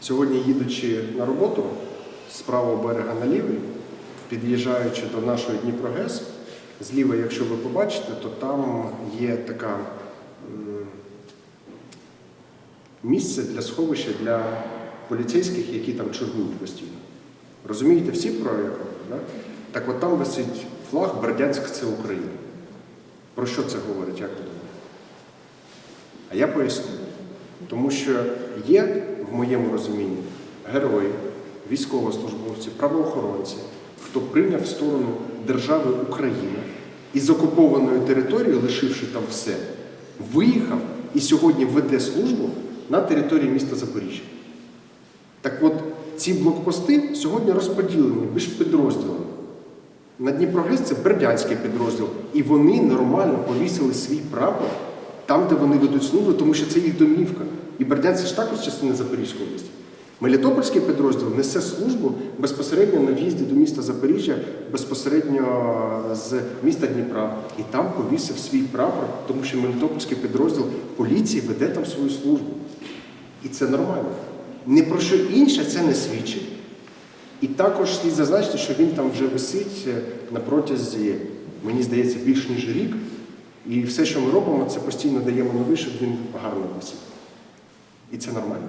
Сьогодні, їдучи на роботу з правого берега на лівий, під'їжджаючи до нашої Дніпрогес, зліва, якщо ви побачите, то там є така м, місце для сховища для поліцейських, які там чергують постійно. Розумієте всі про яке? Да? Так от там висить флаг Бердянськ це Україна. Про що це говорить, як ви думаєте? А я поясню. Тому що є в моєму розумінні герої, військовослужбовці, правоохоронці, хто прийняв сторону держави Україна і з окупованої території, лишивши там все, виїхав і сьогодні веде службу на території міста Запоріжжя. Так от, ці блокпости сьогодні розподілені між підрозділами. На Дніпрогрес це бердянський підрозділ, і вони нормально повісили свій прапор там, де вони ведуть службу, тому що це їх домівка. І Бердянськ це ж також частина Запорізької області. Мелітопольський підрозділ несе службу безпосередньо на в'їзді до міста Запоріжжя, безпосередньо з міста Дніпра. І там повісив свій прапор, тому що Мелітопольський підрозділ поліції веде там свою службу. І це нормально. Ні про що інше це не свідчить. І також слід зазначити, що він там вже висить е, на протязі, мені здається, більш ніж рік. І все, що ми робимо, це постійно даємо новий, щоб він гарно висів. І це нормально.